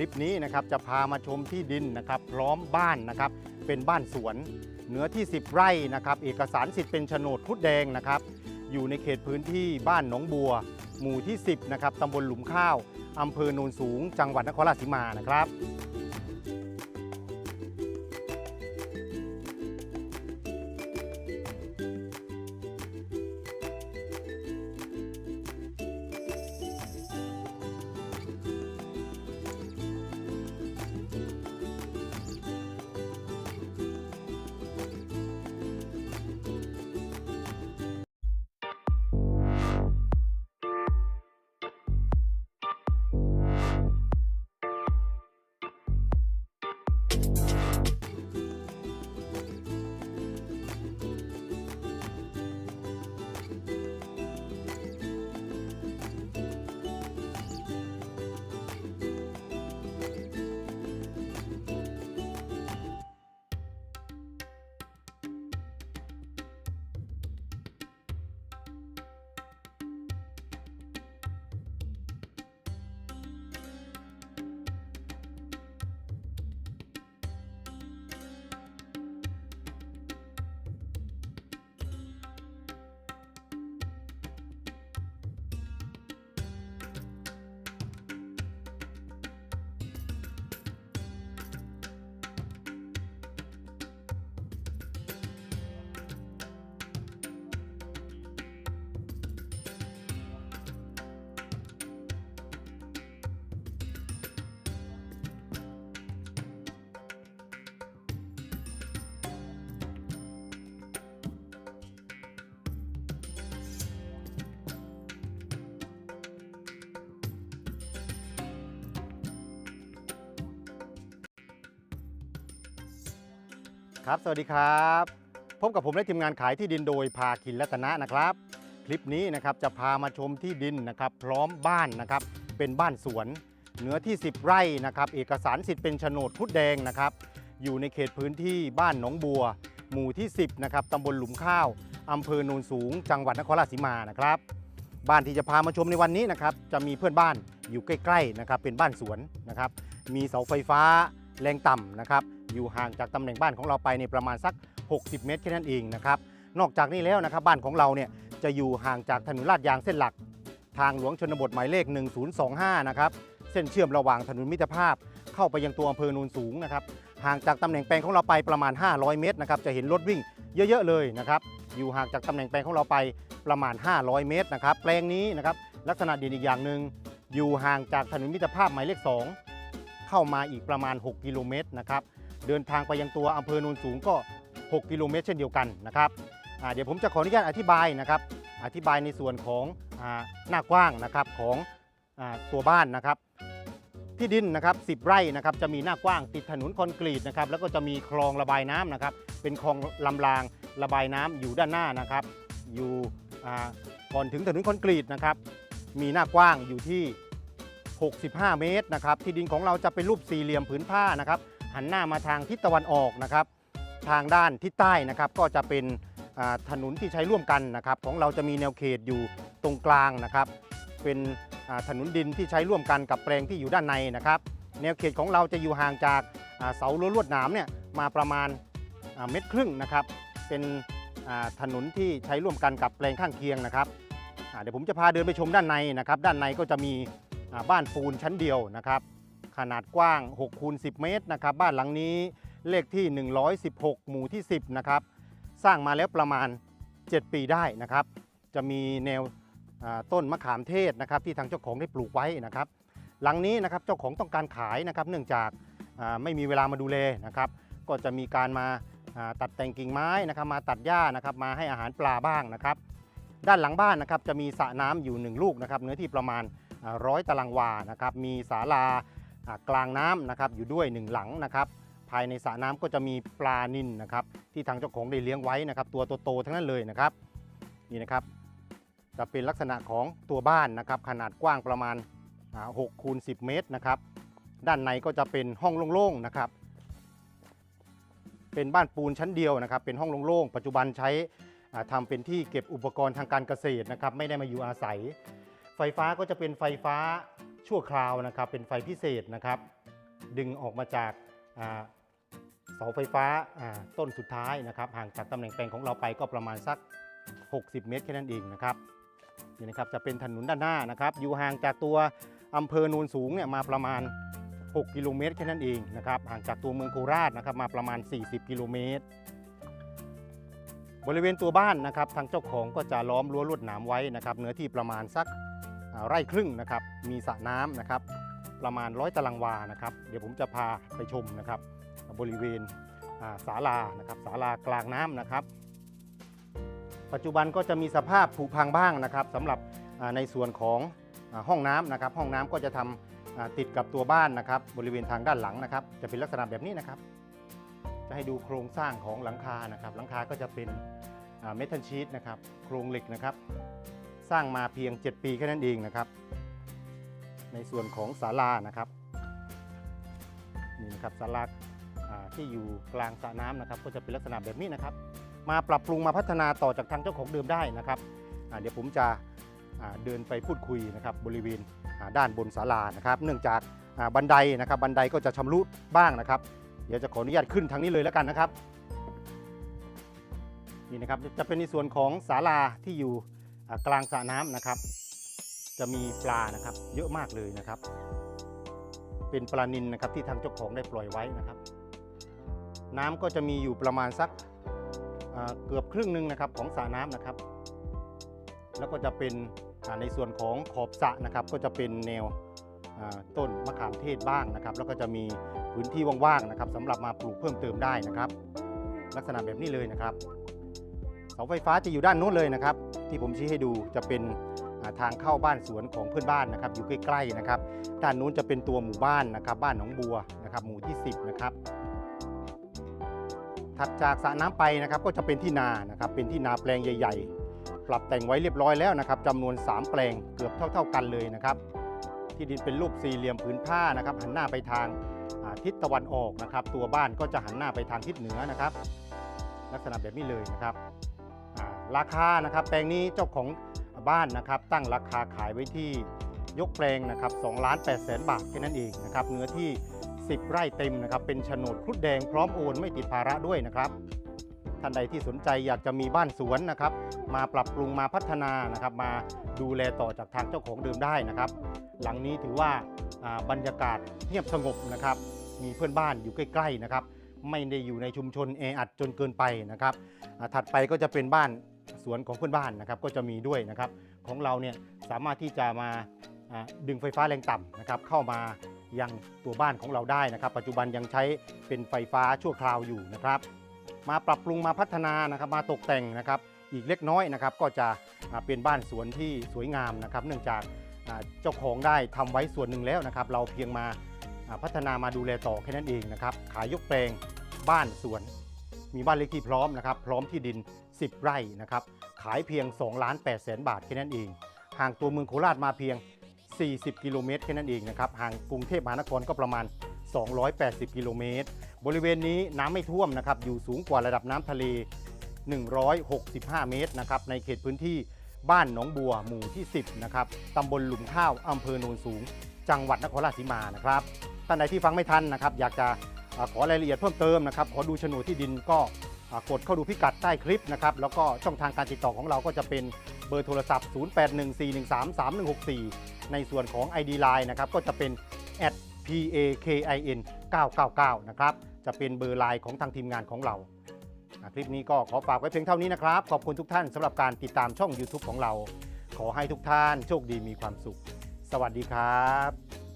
ลิปนี้นะครับจะพามาชมที่ดินนะครับพร้อมบ้านนะครับเป็นบ้านสวนเนื้อที่ 10 ไร่นะครับเอกสารสิทธิ์เป็นโฉนดพุดแดงนะครับอยู่ในเขตพื้นที่บ้านหนองบัว หมู่ที่ 10นะครับตำบลหลุมข้าวอำเภอโนนสูง จังหวัดนครราชสีมานะครับ ครับ สวัสดีครับ พบกับผมและทีมงานขายที่ดินโดยภาคินรัตนะนะครับ คลิปนี้นะครับจะพามาชมที่ดินนะครับพร้อมบ้านนะครับเป็นบ้านสวนเนื้อที่ 10 ไร่นะครับเอกสารสิทธิ์เป็นโฉนดพุดแดงนะครับอยู่ในเขตพื้นที่บ้านหนองบัว หมู่ที่ 10นะครับตำบลหลุมข้าวอำเภอโนนสูง จังหวัดนครราชสีมานะครับ บ้านที่จะพามาชมในวันนี้นะครับจะมีเพื่อนบ้านอยู่ใกล้ๆนะครับเป็นบ้านสวนนะครับมีเสาไฟฟ้าแรงต่ำนะครับ อยู่ห่างจากตำแหน่งบ้านของเราไปในประมาณสัก 60 เมตรแค่นั้นเองนะครับ นอกจากนี้แล้วนะครับบ้านของเราเนี่ยจะอยู่ห่างจากถนนลาดยางเส้นหลัก ทางหลวงชนบทหมายเลข 1025 นะครับเส้นเชื่อมระหว่างถนนมิตรภาพ เข้าไปยังตัวอำเภอโนนสูงนะครับห่างจากตำแหน่งแปลงของเราไปประมาณ 500 เมตรนะครับจะเห็นรถวิ่งเยอะๆเลยนะครับอยู่ห่างจากตำแหน่งแปลงของเราไปประมาณ 500 เมตรนะครับแปลงนี้นะครับลักษณะเด่นอีกอย่างหนึ่งอยู่ห่างจากถนนมิตรภาพหมายเลข 2 เข้ามาอีกประมาณ 6 กิโลเมตรนะครับ เดินทางไปยังตัวอำเภอโนนสูงก็ 6 กิโลเมตรเช่นเดียวกันนะครับเดี๋ยวผมจะขออนุญาตอธิบายนะครับอธิบายในส่วนของอหน้ากว้างนะครับของอตัวบ้านนะครับ ที่ดินนะครับ10ไร่นะครับจะมีหน้ากว้างติดถนนคอนกรีตนะครับแล้วก็จะมีคลองระบายน้ำนะครับ เป็นคลองลำรางระบายน้ำอยู่ด้านหน้านะครับ อยู่ก่อนถึงถนนคอนกรีตนะครับ มีหน้ากว้างอยู่ที่ 65 เมตรนะครับ ที่ดินของเราจะเป็นรูปสี่เหลี่ยมผืนผ้านะครับ หันหน้ามาทางทิศตะวันออกนะครับ ทางด้านทิศใต้นะครับก็จะเป็นถนนที่ใช้ร่วมกันนะครับ ของเราจะมีแนวเขตอยู่ตรงกลางนะครับ เป็นถนนดินที่ใช้ร่วมกันกับแปลงที่อยู่ด้านในนะครับ แนวเขตของเราจะอยู่ห่างจากเสารั้วลวดหนามเนี่ยมาประมาณเมตรครึ่งนะครับ เป็นถนนที่ใช้ร่วมกันกับแปลงข้างเคียงนะครับเดี๋ยวผมจะพาเดินไปชมด้านในนะครับ ด้านในก็จะมีบ้านปูนชั้นเดียวนะครับ ขนาดกว้าง6คูณ10 เมตรนะครับ บ้านหลังนี้เลขที่ 116 หมู่ที่ 10 นะครับ สร้างมาแล้วประมาณ 7 ปีได้นะครับ จะมีแนวต้นมะขามเทศนะครับ ที่ทางเจ้าของได้ปลูกไว้นะครับ หลังนี้นะครับเจ้าของต้องการขายนะครับ เนื่องจากไม่มีเวลามาดูแลนะครับ ก็จะมีการมาตัดแต่งกิ่งไม้นะครับ มาตัดหญ้านะครับ มาให้อาหารปลาบ้างนะครับ ด้านหลังบ้านนะครับจะมีสระน้ำอยู่ 1 ลูกนะครับ เนื้อที่ประมาณร้อยตารางวานะครับ มีศาลา กลางน้ำนะครับอยู่ด้วย 1 หลังนะครับภายในสระน้ำก็จะมีปลานิลนนะครับ ที่ทางเจ้าของได้เลี้ยงไว้นะครับ ตัวโตๆทั้งนั้นเลยนะครับนี่นะครับ จะเป็นลักษณะของตัวบ้านนะครับ ขนาดกว้างประมาณ6คูณ10 เมตรนะครับ ด้านในก็จะเป็นห้องโล่งๆนะครับ เป็นบ้านปูนชั้นเดียวนะครับ เป็นห้องโล่งๆปัจจุบันใช้อ่าทำเป็นที่เก็บอุปกรณ์ทางการเกษตรนะครับ ไม่ได้มาอยู่อาศัย ไฟฟ้าก็จะเป็นไฟฟ้า ชั่วคราวนะครับ เป็นไฟพิเศษนะครับ ดึงออกมาจากเสาไฟฟ้าต้นสุดท้ายนะครับ ห่างจากตำแหน่งแปลงของเราไปก็ประมาณสัก 60 เมตรแค่นั้นเองนะครับนี่นะครับจะเป็นถนนด้านหน้านะครับ อยู่ห่างจากตัวอำเภอโนนสูงเนี่ยมาประมาณ 6 กิโลเมตรแค่นั้นเองนะครับห่างจากตัวเมืองโคราชนะครับมาประมาณ 40 กิโลเมตร บริเวณตัวบ้านนะครับ ทางเจ้าของก็จะล้อมรั้วลวดหนามไว้นะครับเนื้อที่ประมาณสัก ไร่ครึ่งนะครับมีสระน้ำนะครับประมาณร้อยตารางวานะครับเดี๋ยวผมจะพาไปชมนะครับบริเวณศาลานะครับศาลากลางน้ำนะครับ ปัจจุบันก็จะมีสภาพผุพังบ้างนะครับสำหรับในส่วนของห้องน้ำนะครับ ห้องน้ำก็จะทำติดกับตัวบ้านนะครับ บริเวณทางด้านหลังนะครับ จะเป็นลักษณะแบบนี้นะครับ จะให้ดูโครงสร้างของหลังคานะครับ หลังคาก็จะเป็นเมทัลชีตนะครับ โครงเหล็กนะครับ สร้างมาเพียง 7 ปีแค่นั้นเองนะครับ ในส่วนของศาลานะครับนี่นะครับศาลาที่อยู่กลางสระน้ำนะครับ ก็จะเป็นลักษณะแบบนี้นะครับ มาปรับปรุงมาพัฒนาต่อจากทางเจ้าของเดิมได้นะครับเดี๋ยวผมจะเดินไปพูดคุยนะครับบริเวณด้านบนศาลานะครับ เนื่องจากบันไดนะครับ บันไดก็จะชำรุดบ้างนะครับ เดี๋ยวจะขออนุญาตขึ้นทางนี้เลยแล้วกันนะครับนี่นะครับจะเป็นในส่วนของศาลาที่อยู่ กลางสระน้ำนะครับ จะมีปลานะครับ เยอะมากเลยนะครับ เป็นปลานินนะครับที่ทางเจ้าของได้ปล่อยไว้นะครับ น้ำก็จะมีอยู่ประมาณสักเกือบครึ่งหนึ่งนะครับของสระน้ำนะครับ แล้วก็จะเป็นในส่วนของขอบสระนะครับ ก็จะเป็นแนวต้นมะขามเทศบ้างนะครับ แล้วก็จะมีพื้นที่ว่างๆนะครับสำหรับมาปลูกเพิ่มเติมได้นะครับ ลักษณะแบบนี้เลยนะครับาไฟฟ้าจะอยู่ด้านนู้นเลยนะครับ ที่ผมชี้ให้ดูจะเป็นทางเข้าบ้านสวนของเพื่อนบ้านนะครับอยู่ใกล้ๆนะครับด้านนู้นจะเป็นตัวหมู่บ้านนะครับ บ้านหนองบัวนะครับ หมู่ที่ 10 นะครับถัดจากสระน้ำไปนะครับก็จะเป็นที่นานะครับ เป็นที่นาแปลงใหญ่ ๆ ปรับแต่งไว้เรียบร้อยแล้วนะครับจำนวน 3 แปลงเกือบเท่า ๆกันเลยนะครับ ที่ดินเป็นรูปสี่เหลี่ยมผืนผ้านะครับ หันหน้าไปทางาทิศตะวันออกนะครับ ตัวบ้านก็จะหันหน้าไปทางทิศเหนือนะครับ ลักษณะแบบนี้เลยนะครับ ราคานะครับแปลงนี้เจ้าของบ้านนะครับตั้งราคาขายไว้ที่ยกแปลงนะครับ2ล้าน8แสนบาทแค่นั้นเองนะครับเนื้อที่ 10 ไร่เต็มนะครับเป็นโฉนดครุฑแดงพร้อมโอนไม่ติดภาระด้วยนะครับท่านใดที่สนใจอยากจะมีบ้านสวนนะครับมาปรับปรุงมาพัฒนานะครับมาดูแลต่อจากทางเจ้าของเดิมได้นะครับ หลังนี้ถือว่าบรรยากาศเงียบสงบนะครับ มีเพื่อนบ้านอยู่ใกล้ ๆนะครับ ไม่ได้อยู่ในชุมชนแออัดจนเกินไปนะครับถัดไปก็จะเป็นบ้าน สวนของเพื่อนบ้านนะครับก็จะมีด้วยนะครับของเราเนี่ยสามารถที่จะมาดึงไฟฟ้าแรงต่ำนะครับเข้ามายังตัวบ้านของเราได้นะครับ ปัจจุบันยังใช้เป็นไฟฟ้าชั่วคราวอยู่นะครับ มาปรับปรุงมาพัฒนานะครับมาตกแต่งนะครับ อีกเล็กน้อยนะครับ ก็จะเป็นบ้านสวนที่สวยงามนะครับ เนื่องจากเจ้าของได้ทำไว้ส่วนหนึ่งแล้วนะครับ เราเพียงมาอ่าพัฒนามาดูแลต่อแค่นั้นเองนะครับ ขายยกแปลงบ้านสวน มีบ้านเลขที่พร้อมนะครับ พร้อมที่ดิน 10 ไร่นะครับ ขายเพียง 2 ล้าน8แสนบาทแค่นั้นเอง ห่างตัวเมืองโคราชมาเพียง 40 กิโลเมตรแค่นั้นเองนะครับ ห่างกรุงเทพมหานครก็ประมาณ 280 กิโลเมตร บริเวณนี้น้ำไม่ท่วมนะครับ อยู่สูงกว่าระดับน้ำทะเล 165 เมตรนะครับ ในเขตพื้นที่บ้านหนองบัวหมู่ที่ 10 นะครับ ตำบลหลุมข้าว อำเภอโนนสูง จังหวัดนครราชสีมานะครับ ท่านใดที่ฟังไม่ทันนะครับ อยากจะขอรายละเอียดเพิ่มเติมนะครับ ขอดูโฉนดที่ดินก็ กดเข้าดูพิกัดใต้คลิปนะครับแล้วก็ช่องทางการติดต่อของเราก็จะเป็นเบอร์โทรศัพท์ 0814133164 ในส่วนของ ID Line นะครับก็จะเป็น @pakin 999นะครับจะเป็นเบอร์ไลน์ของทางทีมงานของเราคลิปนี้ก็ขอฝากไว้เพียงเท่านี้นะครับ ขอบคุณทุกท่านสำหรับการติดตามช่อง YouTube ของเรา ขอให้ทุกท่านโชคดีมีความสุข สวัสดีครับ